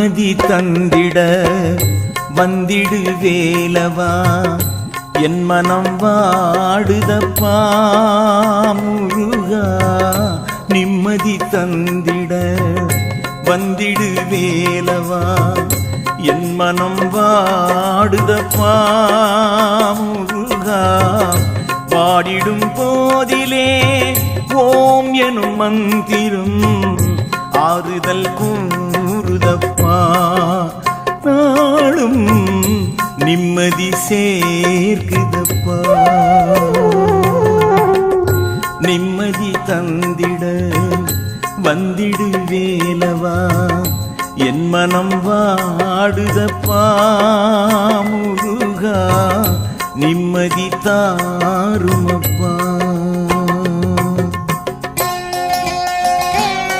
நிம்மதி தந்திட வந்திடு வேலவா என் மனம் வாடுதப்பா முருகா. நிம்மதி தந்திட வந்திடு வேலவா என் மனம் வாடுதப்பா முருகா. வாடிடும் போதிலே ஓம் எனும் மந்திரம் ஆறுதல் கூ அப்பா நாளும் நிம்மதி சேர்க்குதப்பா. நிம்மதி தந்திட வந்திடு வேலவா என் மனம் வாடுதப்பா. முருகா நிம்மதி தாருமப்பா.